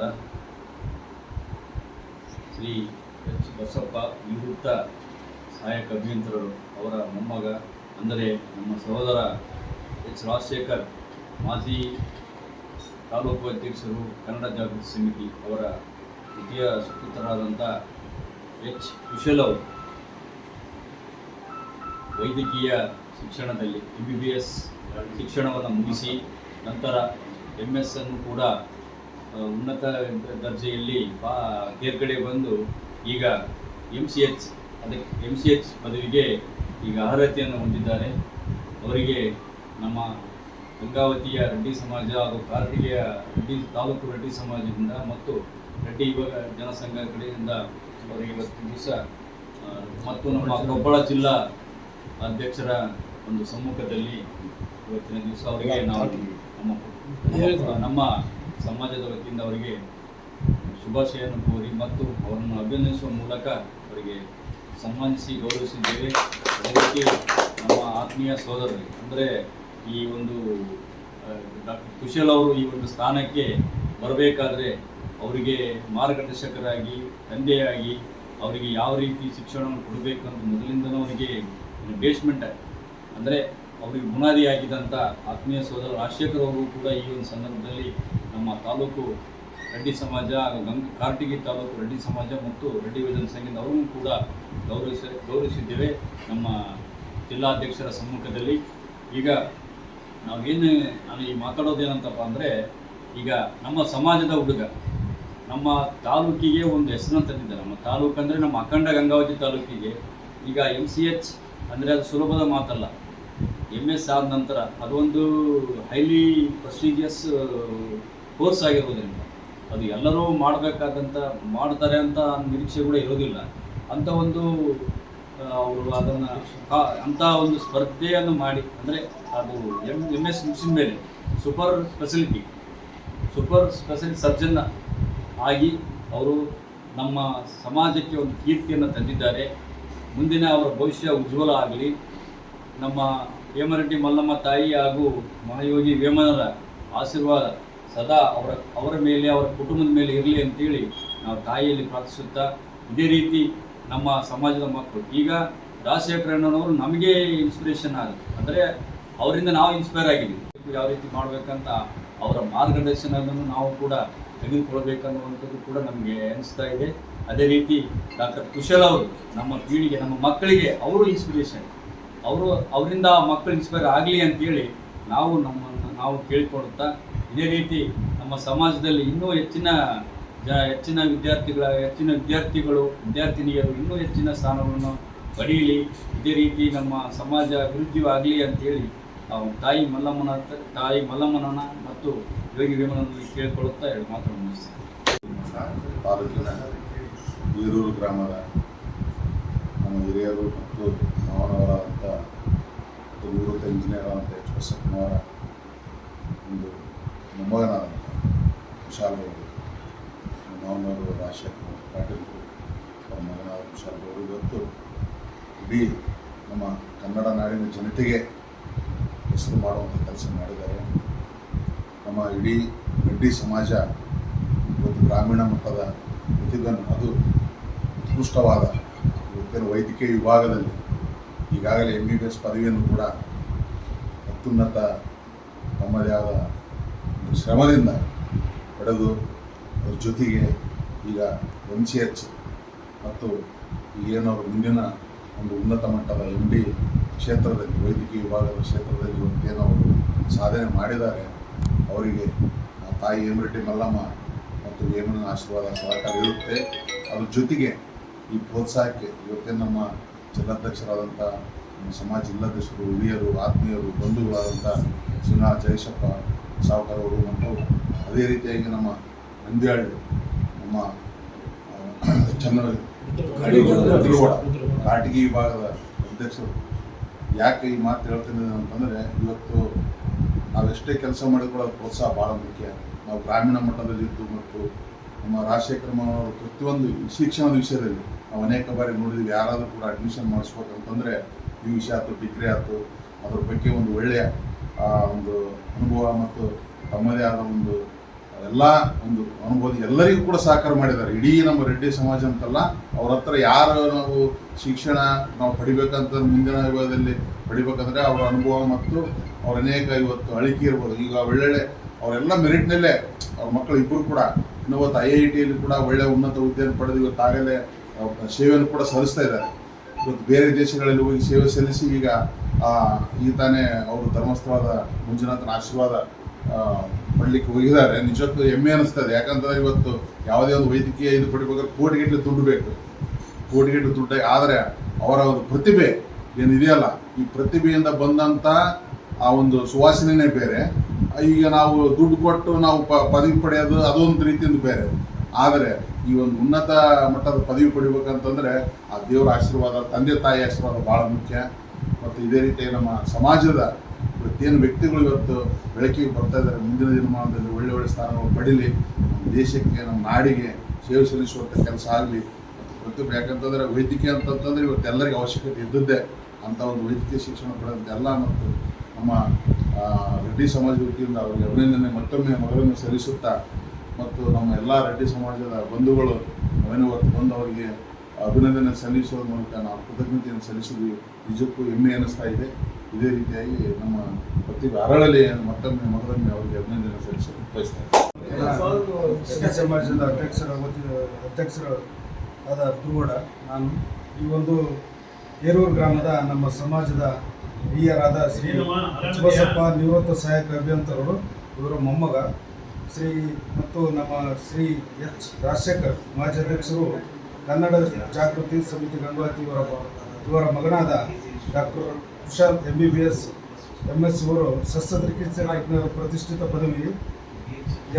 ಹಿರಿಯರಾದ ಶ್ರೀ ಎಚ್ ಬಸಪ್ಪ ನಿವೃತ್ತ ಸಹಾಯಕ ಅಭಿಯಂತರರು, ಅವರ ಮೊಮ್ಮಗ, ಅಂದರೆ ನಮ್ಮ ಸಹೋದರ ಎಚ್ ರಾಜಶೇಖರ್, ಮಾಜಿ ತಾಲೂಕು ಅಧ್ಯಕ್ಷರು, ಕನ್ನಡ ಜಾಗೃತಿ ಸಮಿತಿ ಅವರ ದ್ವಿತೀಯ ಸುಪುತ್ರರಾದಂಥ ಎಚ್ ಕುಶಲವ್ ವೈದ್ಯಕೀಯ ಶಿಕ್ಷಣದಲ್ಲಿ ಎಂ ಬಿ ಬಿ ಎಸ್ ಶಿಕ್ಷಣವನ್ನು ಮುಗಿಸಿ, ನಂತರ ಎಂ ಎಸ್ ಅನ್ನು ಕೂಡ ಉನ್ನತ ದರ್ಜೆಯಲ್ಲಿ ಬಾ ತೇರ್ಗಡೆ ಬಂದು ಈಗ ಎಂ ಸಿ ಎಚ್ ಅದಕ್ಕೆ ಎಂ ಸಿ ಎಚ್ ಪದವಿಗೆ ಈಗ ಅರ್ಹತೆಯನ್ನು ಹೊಂದಿದ್ದಾರೆ. ಅವರಿಗೆ ನಮ್ಮ ಗಂಗಾವತಿಯ ರೆಡ್ಡಿ ಸಮಾಜ ಹಾಗೂ ಕಾರಟಗಿಯ ರೆಡ್ಡಿ ತಾಲೂಕು ರೆಡ್ಡಿ ಸಮಾಜದಿಂದ ಮತ್ತು ರೆಡ್ಡಿ ಯುವಕ ಜನಸಂಘ ಕಡೆಯಿಂದ ಅವರಿಗೆ ಇವತ್ತು ದಿವಸ ಮತ್ತು ನಮ್ಮ ಕೊಪ್ಪಳ ಜಿಲ್ಲಾ ಅಧ್ಯಕ್ಷರ ಒಂದು ಸಮ್ಮುಖದಲ್ಲಿ ಇವತ್ತಿನ ದಿವಸ ಅವರಿಗೆ ನಾವು ನಮ್ಮ- ನಮ್ಮ ಸಮಾಜದ ವತಿಯಿಂದ ಅವರಿಗೆ ಶುಭಾಶಯನ್ನು ಕೋರಿ ಮತ್ತು ಅವರನ್ನು ಅಭಿನಂದಿಸುವ ಮೂಲಕ ಅವರಿಗೆ ಸನ್ಮಾನಿಸಿ ಗೌರವಿಸಿದ್ದೇವೆ. ಅದೇ ರೀತಿ ನಮ್ಮ ಆತ್ಮೀಯ ಸಹೋದರರು, ಅಂದರೆ ಈ ಒಂದು ಡಾಕ್ಟರ್ ಕುಶಲ್ ಅವರು ಈ ಒಂದು ಸ್ಥಾನಕ್ಕೆ ಬರಬೇಕಾದ್ರೆ ಅವರಿಗೆ ಮಾರ್ಗದರ್ಶಕರಾಗಿ, ತಂದೆಯಾಗಿ ಅವರಿಗೆ ಯಾವ ರೀತಿ ಶಿಕ್ಷಣವನ್ನು ಕೊಡಬೇಕು ಅಂತ ಮೊದಲಿಂದನೂ ಅವರಿಗೆ ಬೇಸ್ಮೆಂಟ್ ಅಂದರೆ ಅವರಿಗೆ ಬುನಾದಿಯಾಗಿದ್ದಂಥ ಆತ್ಮೀಯ ಸೋದರ ರಾಜಶೇಖರ್ ಅವರು ಕೂಡ ಈ ಒಂದು ಸಂದರ್ಭದಲ್ಲಿ ನಮ್ಮ ತಾಲೂಕು ರೆಡ್ಡಿ ಸಮಾಜ ಹಾಗೂ ಗಂಗ ಕಾರ್ಟಿಗಿ ತಾಲೂಕು ರೆಡ್ಡಿ ಸಮಾಜ ಮತ್ತು ರೆಡ್ಡಿ ವಿಧಾನ ಸಂಘದಿಂದ ಅವರನ್ನು ಕೂಡ ಗೌರವಿಸ, ಗೌರವಿಸಿದ್ದೇವೆ ನಮ್ಮ ಜಿಲ್ಲಾಧ್ಯಕ್ಷರ ಸಮ್ಮುಖದಲ್ಲಿ. ಈಗ ನಾವೇನು, ನಾನು ಈ ಮಾತಾಡೋದೇನಂತಪ್ಪ ಅಂದರೆ, ಈಗ ನಮ್ಮ ಸಮಾಜದ ಹುಡುಗ, ನಮ್ಮ ತಾಲೂಕಿಗೆ ಒಂದು ಹೆಸರನ್ನು ತಂದಿದ್ದಾರೆ. ನಮ್ಮ ತಾಲೂಕು ಅಂದರೆ ನಮ್ಮ ಅಖಂಡ ಗಂಗಾವತಿ ತಾಲೂಕಿಗೆ ಈಗ ಎಂ ಸಿ ಎಚ್ ಅಂದರೆ ಅದು ಸುಲಭದ ಮಾತಲ್ಲ. ಎಂ ಎಸ್ ಆದ ನಂತರ ಅದೊಂದು ಹೈಲಿ ಪ್ರಸ್ಟೀಜಿಯಸ್ ಕೋರ್ಸ್ ಆಗಿರೋದ್ರಿಂದ ಅದು ಎಲ್ಲರೂ ಮಾಡಬೇಕಾದಂಥ ಮಾಡ್ತಾರೆ ಅಂತ ನಿರೀಕ್ಷೆ ಕೂಡ ಇರೋದಿಲ್ಲ. ಅಂಥ ಒಂದು ಅವರು ಅದನ್ನು ಅಂಥ ಒಂದು ಸ್ಪರ್ಧೆಯನ್ನು ಮಾಡಿ, ಅಂದರೆ ಅದು ಎಂ ಎಂ ಎಸ್ ಮುಗಿಸಿದ ಮೇಲೆ super speciality super special surgeon ಆಗಿ ಅವರು ನಮ್ಮ ಸಮಾಜಕ್ಕೆ ಒಂದು ಕೀರ್ತಿಯನ್ನು ತಂದಿದ್ದಾರೆ. ಮುಂದಿನ ಅವರ ಭವಿಷ್ಯ ಉಜ್ವಲ ಆಗಲಿ. ನಮ್ಮ ಹೇಮರೆಡ್ಡಿ ಮಲ್ಲಮ್ಮ ತಾಯಿ ಹಾಗೂ ಮಹಾಯೋಗಿ ವೇಮನರ ಆಶೀರ್ವಾದ ಸದಾ ಅವರ ಅವರ ಮೇಲೆ, ಅವರ ಕುಟುಂಬದ ಮೇಲೆ ಇರಲಿ ಅಂತೇಳಿ ನಾವು ತಾಯಿಯಲ್ಲಿ ಪ್ರಾರ್ಥಿಸುತ್ತಾ ಇದೇ ರೀತಿ ನಮ್ಮ ಸಮಾಜದ ಮಕ್ಕಳು. ಈಗ ರಾಜಶೇಖರಣ್ಣನವರು ನಮಗೆ ಇನ್ಸ್ಪಿರೇಷನ್ ಆಗುತ್ತೆ ಅಂದರೆ ಅವರಿಂದ ನಾವು ಇನ್ಸ್ಪೈರ್ ಆಗಿದ್ದೀವಿ. ಯಾವ ರೀತಿ ಮಾಡಬೇಕಂತ ಅವರ ಮಾರ್ಗದರ್ಶನವನ್ನು ನಾವು ಕೂಡ ತೆಗೆದುಕೊಳ್ಬೇಕನ್ನುವಂಥದ್ದು ಕೂಡ ನಮಗೆ ಅನಿಸ್ತಾ ಇದೆ. ಅದೇ ರೀತಿ ಡಾಕ್ಟರ್ ಕುಶಲ್ ಅವರು ನಮ್ಮ ಪೀಳಿಗೆ, ನಮ್ಮ ಮಕ್ಕಳಿಗೆ ಅವರು ಇನ್ಸ್ಪಿರೇಷನ್ ಅವರು ಅವರಿಂದ ಮಕ್ಕಳು ಇನ್ಸ್ಪೈರ್ ಆಗಲಿ ಅಂತೇಳಿ ನಾವು ನಮ್ಮನ್ನು ನಾವು ಕೇಳಿಕೊಡುತ್ತಾ ಇದೇ ರೀತಿ ನಮ್ಮ ಸಮಾಜದಲ್ಲಿ ಇನ್ನೂ ಹೆಚ್ಚಿನ ಜ, ಹೆಚ್ಚಿನ ವಿದ್ಯಾರ್ಥಿಗಳ, ಹೆಚ್ಚಿನ ವಿದ್ಯಾರ್ಥಿಗಳು, ವಿದ್ಯಾರ್ಥಿನಿಯರು ಇನ್ನೂ ಹೆಚ್ಚಿನ ಸ್ಥಾನವನ್ನು ಪಡೆಯಲಿ ಇದೇ ರೀತಿ ನಮ್ಮ ಸಮಾಜ ಅಭಿವೃದ್ಧಿ ಆಗಲಿ ಅಂತೇಳಿ ತಾಯಿ ಮಲ್ಲಮ್ಮನ ತಾಯಿ ಮಲ್ಲಮ್ಮನ ಮತ್ತು ಯೋಗಿ ವೇಮನನ್ನು ಕೇಳಿಕೊಳ್ಳುತ್ತಾ ಎರಡು ಮುಗಿಸ್ತೇನೆ. ತಾಲೂಕಿನ ಗ್ರಾಮದ ಹಿರಿಯರು ಮತ್ತು ಮಾವನವರಾದಂಥ ನಿವೃತ್ತ ಇಂಜಿನಿಯರ್ ಆದಂಥ ಎಚ್ ಬಸಪ್ಪನವರ ಒಂದು ಮೊಮ್ಮಗನಾದಂಥ ವಿಶಾಲ್ ಅವರು ಮಾವನವರು ರಾಜಶೇಖರ್ ಪಾಟೀಲ್ ಅವರ ಮಗನಾದ ವಿಶಾಲ್ ಅವರು ಇವತ್ತು ಇಡೀ ನಮ್ಮ ಕನ್ನಡ ನಾಡಿನ ಜನತೆಗೆ ಹೆಸರು ಮಾಡುವಂಥ ಕೆಲಸ ಮಾಡಿದ್ದಾರೆ. ನಮ್ಮ ಇಡೀ ರೆಡ್ಡಿ ಸಮಾಜ, ಇವತ್ತು ಗ್ರಾಮೀಣ ಮಟ್ಟದ ಪ್ರತಿಭೆಯನ್ನು ಅದು ಉತ್ಕೃಷ್ಟವಾದ ಇವತ್ತಿನ ವೈದ್ಯಕೀಯ ವಿಭಾಗದಲ್ಲಿ ಈಗಾಗಲೇ ಎಂ ಬಿ ಬಿ ಎಸ್ ಪದವಿಯನ್ನು ಕೂಡ ಅತ್ಯುನ್ನತ ತಮ್ಮದೇ ಆದ ಒಂದು ಶ್ರಮದಿಂದ ಪಡೆದು ಅದ್ರ ಜೊತೆಗೆ ಈಗ ಎಂ ಸಿ ಎಚ್ ಮತ್ತು ಈಗೇನವರು ಮುಂದಿನ ಒಂದು ಉನ್ನತ ಮಟ್ಟದ ಎಂ ಡಿ ಕ್ಷೇತ್ರದಲ್ಲಿ, ವೈದ್ಯಕೀಯ ವಿಭಾಗದ ಕ್ಷೇತ್ರದಲ್ಲಿ ಒಂದೇನವರು ಸಾಧನೆ ಮಾಡಿದ್ದಾರೆ. ಅವರಿಗೆ ಆ ತಾಯಿ ಹೇಮರೆಡ್ಡಿ ಮಲ್ಲಮ್ಮ ಮತ್ತು ವೇಮನ ಆಶೀರ್ವಾದ ಸಹಕಾರ ಇರುತ್ತೆ. ಅದ್ರ ಜೊತೆಗೆ ಈ ಪ್ರೋತ್ಸಾಹಕ್ಕೆ ಇವತ್ತೇ ನಮ್ಮ ಜಿಲ್ಲಾಧ್ಯಕ್ಷರಾದಂಥ ನಮ್ಮ ಸಮಾಜ ಜಿಲ್ಲಾಧ್ಯಕ್ಷರು ಹಿರಿಯರು ಆತ್ಮೀಯರು ಬಂಧುಗಳಾದಂಥ ಸುನಾ ಜಯಶಪ್ಪ ಸಾವುಕಾರ ಅವರು ಮತ್ತು ಅದೇ ರೀತಿಯಾಗಿ ನಮ್ಮ ನಂದ್ಯಾಳು ನಮ್ಮ ಚನ್ನ ಕಾಟಗಿ ವಿಭಾಗದ ಅಧ್ಯಕ್ಷರು. ಯಾಕೆ ಈ ಮಾತು ಹೇಳ್ತೀನಿ ಅಂತಂದರೆ ಇವತ್ತು ನಾವೆಷ್ಟೇ ಕೆಲಸ ಮಾಡಿಕೊಳ್ಳೋ ಪ್ರೋತ್ಸಾಹ ಭಾಳ ಮುಖ್ಯ. ನಾವು ಗ್ರಾಮೀಣ ಮಟ್ಟದಲ್ಲಿದ್ದು ಮತ್ತು ನಮ್ಮ ರಾಜಶೇಖರ ಅವರು ಪ್ರತಿಯೊಂದು ಶಿಕ್ಷಣದ ವಿಷಯದಲ್ಲಿ ನಾವು ಅನೇಕ ಬಾರಿ ನೋಡಿದ್ವಿ, ಯಾರಾದರೂ ಕೂಡ ಅಡ್ಮಿಷನ್ ಮಾಡಿಸ್ಬೇಕಂತಂದರೆ ಈ ವಿಷಯ ಆಯ್ತು ಡಿಗ್ರಿ ಆಯ್ತು, ಅದ್ರ ಬಗ್ಗೆ ಒಂದು ಒಳ್ಳೆಯ ಒಂದು ಅನುಭವ ಮತ್ತು ತಮ್ಮದೇ ಆದ ಒಂದು ಎಲ್ಲ ಒಂದು ಅನುಭವ ಎಲ್ಲರಿಗೂ ಕೂಡ ಸಹಕಾರ ಮಾಡಿದ್ದಾರೆ. ಇಡೀ ನಮ್ಮ ರೆಡ್ಡಿ ಸಮಾಜ ಅಂತಲ್ಲ, ಅವ್ರ ಹತ್ರ ಯಾರು ನಾವು ಶಿಕ್ಷಣ ನಾವು ಪಡಿಬೇಕಂತ ಮುಂದಿನ ಯುಗದಲ್ಲಿ ಪಡಿಬೇಕಂದ್ರೆ ಅವರ ಅನುಭವ ಮತ್ತು ಅವ್ರ ಅನೇಕ ಇವತ್ತು ಅಳಿಕೆ ಇರ್ಬೋದು. ಈಗ ಒಳ್ಳೊಳ್ಳೆ ಅವರೆಲ್ಲ ಮೆರಿಟ್ನಲ್ಲೇ, ಅವ್ರ ಮಕ್ಕಳು ಇಬ್ಬರು ಕೂಡ. ಇವತ್ತು ಐ ಐ ಟಿಯಲ್ಲಿ ಕೂಡ ಒಳ್ಳೆ ಉನ್ನತ ಹುದ್ದೆಯನ್ನು ಪಡೆದು ಇವತ್ತು ಆಗಲೇ ಸೇವೆಯನ್ನು ಕೂಡ ಸಲ್ಲಿಸ್ತಾ ಇದ್ದಾರೆ. ಇವತ್ತು ಬೇರೆ ದೇಶಗಳಲ್ಲಿ ಹೋಗಿ ಸೇವೆ ಸಲ್ಲಿಸಿ ಈಗ ಈಗ ತಾನೇ ಅವರು ಧರ್ಮಸ್ಥಳದ ಮಂಜುನಾಥನ ಆಶೀರ್ವಾದ ಪಡ್ಲಿಕ್ಕೆ ಹೋಗಿದ್ದಾರೆ. ನಿಜಕ್ಕೂ ಹೆಮ್ಮೆ ಅನಿಸ್ತದೆ. ಯಾಕಂತಂದ್ರೆ ಇವತ್ತು ಯಾವುದೇ ಒಂದು ವೈದ್ಯಕೀಯ ಇದು ಪಡಿಬೇಕಾದ್ರೆ ಕೋಟಿಗಟ್ಟಲೆ ದುಡ್ಡು ಬೇಕು. ಕೋಟಿಗಟ್ಟಲೆ ದುಡ್ಡು. ಆದರೆ ಅವರ ಒಂದು ಪ್ರತಿಭೆ ಏನಿದೆಯಲ್ಲ, ಈ ಪ್ರತಿಭೆಯಿಂದ ಬಂದಂಥ ಆ ಒಂದು ಸುವಾಸನೆನೇ ಬೇರೆ. ಈಗ ನಾವು ದುಡ್ಡು ಕೊಟ್ಟು ನಾವು ಪ, ಪದವಿ ಪಡೆಯೋದು ಅದೊಂದು ರೀತಿಯಿಂದ ಬೇರೆ. ಆದರೆ ಈ ಒಂದು ಉನ್ನತ ಮಟ್ಟದ ಪದವಿ ಪಡಿಬೇಕಂತಂದ್ರೆ ಆ ದೇವರ ಆಶೀರ್ವಾದ, ತಂದೆ ತಾಯಿ ಆಶೀರ್ವಾದ ಭಾಳ ಮುಖ್ಯ. ಮತ್ತು ಇದೇ ರೀತಿ ನಮ್ಮ ಸಮಾಜದ ಪ್ರತಿಯೊಂದು ವ್ಯಕ್ತಿಗಳು ಇವತ್ತು ಬೆಳಕಿಗೆ ಬರ್ತಾ ಇದ್ದಾರೆ. ಮುಂದಿನ ದಿನಮಾನದಲ್ಲಿ ಒಳ್ಳೆ ಒಳ್ಳೆ ಸ್ಥಾನಗಳು ಪಡೀಲಿ. ನಮ್ಮ ದೇಶಕ್ಕೆ, ನಮ್ಮ ನಾಡಿಗೆ ಸೇವೆ ಸಲ್ಲಿಸುವಂಥ ಕೆಲಸ ಆಗಲಿ. ಪ್ರತಿಯೊಬ್ಬರು ಯಾಕಂತಂದ್ರೆ ವೈದ್ಯಕೀಯ ಅಂತಂತಂದ್ರೆ ಇವತ್ತು ಎಲ್ಲರಿಗೂ ಅವಶ್ಯಕತೆ ಇದ್ದದ್ದೇ. ಅಂತ ಒಂದು ವೈದ್ಯಕೀಯ ಶಿಕ್ಷಣ ಪಡೆದಂಥ ಎಲ್ಲ ಮತ್ತು ನಮ್ಮ ರೆಡ್ಡಿ ಸಮಾಜ ವತಿಯಿಂದ ಅವರಿಗೆ ಅಭಿನಂದನೆ, ಮತ್ತೊಮ್ಮೆ ಮೊದಲನ್ನು ಸಲ್ಲಿಸುತ್ತಾ ಮತ್ತು ನಮ್ಮ ಎಲ್ಲ ರೆಡ್ಡಿ ಸಮಾಜದ ಬಂಧುಗಳು ನಾವೇನು ಹೊತ್ತು ಬಂದು ಅವರಿಗೆ ಅಭಿನಂದನೆ ಸಲ್ಲಿಸುವ ಮೂಲಕ ನಾವು ಕೃತಜ್ಞತೆಯನ್ನು ಸಲ್ಲಿಸಿದ್ವಿ. ನಿಜಕ್ಕೂ ಹೆಮ್ಮೆ ಅನ್ನಿಸ್ತಾ ಇದೆ. ಇದೇ ರೀತಿಯಾಗಿ ನಮ್ಮ ಪ್ರತಿ ಅರಳಲಿ ಮತ್ತೊಮ್ಮೆ ಮೊದಲೊಮ್ಮೆ ಅವರಿಗೆ ಅಭಿನಂದನೆ ಸಲ್ಲಿಸಲು ಬಯಸ್ತಾ ಇದ್ದೀವಿ ಸಮಾಜದ ಅಧ್ಯಕ್ಷರ ಅಧ್ಯಕ್ಷರಾದ ಅಧ್ಯಕ್ಷರು ಆದ ನಾನು ಈ ಒಂದು ಹೇರೂರು ಗ್ರಾಮದ ನಮ್ಮ ಸಮಾಜದ ಹಿರಿಯರಾದ ಶ್ರೀ ಬಸಪ್ಪ ನಿವೃತ್ತ ಸಹಾಯಕ ಅಭಿಯಂತರರು ಇವರ ಮೊಮ್ಮಗ ಶ್ರೀ ಮತ್ತು ನಮ್ಮ ಶ್ರೀ ಎಚ್ ರಾಜಶೇಖರ್ ಮಾಜಿ ಅಧ್ಯಕ್ಷರು ಕನ್ನಡ ಜಾಗೃತಿ ಸಮಿತಿ ಗಂಗಾವತಿ ಇವರ ಇವರ ಮಗನಾದ doctor Kushal M B B S M S ಇವರು ಶಸ್ತ್ರಚಿಕಿತ್ಸೆ ಪ್ರತಿಷ್ಠಿತ ಪದವಿ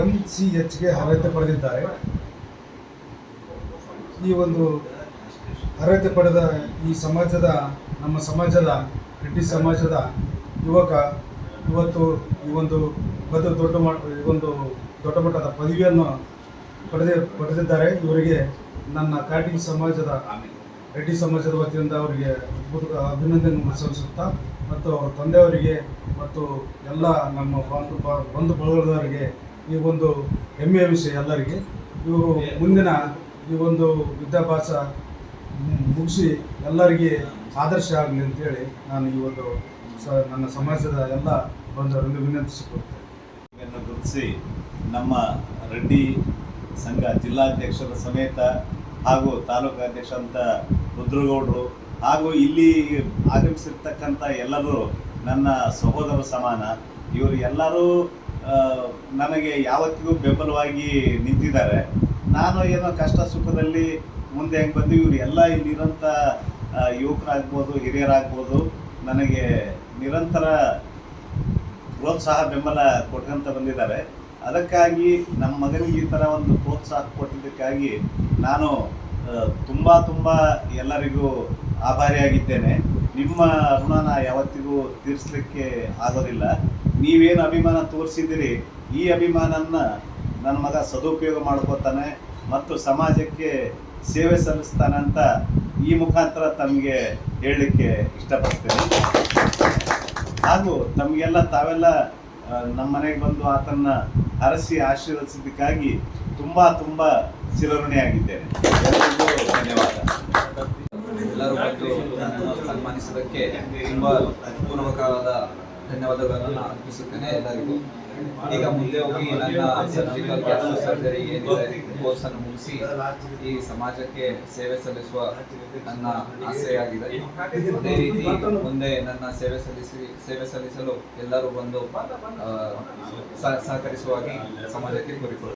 ಎಂ ಸಿ ಎಚ್ಗೆ ಅರ್ಹತೆ ಪಡೆದಿದ್ದಾರೆ. ಈ ಒಂದು ಅರ್ಹತೆ ಪಡೆದ ಈ ಸಮಾಜದ ನಮ್ಮ ಸಮಾಜದ ರೆಡ್ಡಿ ಸಮಾಜದ ಯುವಕ, ಇವತ್ತು ಈ ಒಂದು ಬದು ದೊಡ್ಡ ಮ ಈ ಒಂದು ದೊಡ್ಡ ಮಟ್ಟದ ಪದವಿಯನ್ನು ಪಡೆದೇ, ಪಡೆದಿದ್ದಾರೆ. ಇವರಿಗೆ ನನ್ನ ಕಾಟಿ ಸಮಾಜದ ರೆಡ್ಡಿ ಸಮಾಜದ ವತಿಯಿಂದ ಅವರಿಗೆ ಅದ್ಭುತ ಅಭಿನಂದನೆ ಸಲ್ಲಿಸುತ್ತಾ ಮತ್ತು ಅವರ ತಂದೆಯವರಿಗೆ ಮತ್ತು ಎಲ್ಲ ನಮ್ಮ ಬಂಧು ಬಂಧು ಬಳಗದವರಿಗೆ ಈ ಒಂದು ಹೆಮ್ಮೆಯ ವಿಷಯ ಎಲ್ಲರಿಗೆ. ಇವರು ಮುಂದಿನ ಈ ಒಂದು ವಿದ್ಯಾಭ್ಯಾಸ ಮುಗಿಸಿ ಎಲ್ಲರಿಗೆ ಆದರ್ಶ ಆಗಲಿ ಅಂತೇಳಿ ನಾನು ಈ ಒಂದು ಸ, ನನ್ನ ಸಮಾಜದ ಎಲ್ಲ ಬಂದವರನ್ನು ವಿನಂತಿಸಿಕೊಳ್ತೇನೆ. ಗುರುತಿಸಿ ನಮ್ಮ ರೆಡ್ಡಿ ಸಂಘ ಜಿಲ್ಲಾಧ್ಯಕ್ಷರ ಸಮೇತ ಹಾಗೂ ತಾಲೂಕು ಅಧ್ಯಕ್ಷ ಅಂತ ರುದ್ರಗೌಡರು ಹಾಗೂ ಇಲ್ಲಿ ಆಗಮಿಸಿರ್ತಕ್ಕಂಥ ಎಲ್ಲರೂ ನನ್ನ ಸಹೋದರ ಸಮಾನ, ಇವರು ಎಲ್ಲರೂ ನನಗೆ ಯಾವತ್ತಿಗೂ ಬೆಂಬಲವಾಗಿ ನಿಂತಿದ್ದಾರೆ. ನಾನು ಏನೋ ಕಷ್ಟ ಸುಖದಲ್ಲಿ ಮುಂದೆ ಹೆಂಗೆ ಬಂದು ಇವರು ಎಲ್ಲ ಇಲ್ಲಿರೋಂಥ ಯುವಕರಾಗ್ಬೋದು ಹಿರಿಯರಾಗ್ಬೋದು, ನನಗೆ ನಿರಂತರ ಪ್ರೋತ್ಸಾಹ, ಬೆಂಬಲ ಕೊಟ್ಕೊಂತ ಬಂದಿದ್ದಾರೆ. ಅದಕ್ಕಾಗಿ ನಮ್ಮ ಮಗನಿಗೆ ಈ ಥರ ಒಂದು ಪ್ರೋತ್ಸಾಹ ಕೊಟ್ಟಿದ್ದಕ್ಕಾಗಿ ನಾನು ತುಂಬ ತುಂಬ ಎಲ್ಲರಿಗೂ ಆಭಾರಿಯಾಗಿದ್ದೇನೆ. ನಿಮ್ಮ ಋಣನ ಯಾವತ್ತಿಗೂ ತೀರಿಸಲಿಕ್ಕೆ ಆಗೋದಿಲ್ಲ. ನೀವೇನು ಅಭಿಮಾನ ತೋರಿಸಿದ್ದೀರಿ, ಈ ಅಭಿಮಾನನ ನನ್ನ ಮಗ ಸದುಪಯೋಗ ಮಾಡ್ಕೋತಾನೆ ಮತ್ತು ಸಮಾಜಕ್ಕೆ ಸೇವೆ ಸಲ್ಲಿಸ್ತಾನೆ ಅಂತ ಈ ಮುಖಾಂತರ ತಮಗೆ ಹೇಳಲಿಕ್ಕೆ ಇಷ್ಟಪಡ್ತೇನೆ. ಹಾಗೂ ತಮಗೆಲ್ಲ ತಾವೆಲ್ಲ ನಮ್ಮ ಮನೆಗೆ ಬಂದು ಆತನ್ನ ಹರಸಿ ಆಶೀರ್ವದಿಸಿದ್ದಕ್ಕಾಗಿ ತುಂಬ ತುಂಬ ಚಿರಋಣಿಯಾಗಿದ್ದೇನೆ. ಎಲ್ಲರಿಗೂ ಧನ್ಯವಾದ. ಎಲ್ಲರೂ ಸನ್ಮಾನಿಸಿದ್ದಕ್ಕೆ ತುಂಬ ಪೂರ್ವಕವಾದ ಧನ್ಯವಾದಗಳನ್ನು ಅರ್ಪಿಸುತ್ತೇನೆ ಎಲ್ಲರಿಗೂ. ಈಗ ಮುಂದೆ ಹೋಗಿ ನನ್ನ ಸರ್ಜಿಕಲ್ ಕ್ಯಾನ್ಸರ್ ಸರ್ಜರಿ ಏನಿದೆ, ಕೋರ್ಸನ್ನು ಮುಗಿಸಿ ಈ ಸಮಾಜಕ್ಕೆ ಸೇವೆ ಸಲ್ಲಿಸುವ ನನ್ನ ಆಸೆಯಾಗಿದೆ. ಅದೇ ರೀತಿ ಮುಂದೆ ನನ್ನ ಸೇವೆ ಸಲ್ಲಿಸಿ, ಸೇವೆ ಸಲ್ಲಿಸಲು ಎಲ್ಲರೂ ಬಂದು ಸಹಕರಿಸುವಾಗಿ ಸಮಾಜಕ್ಕೆ ಕೋರಿಕೊಳ್ಳುತ್ತೇನೆ.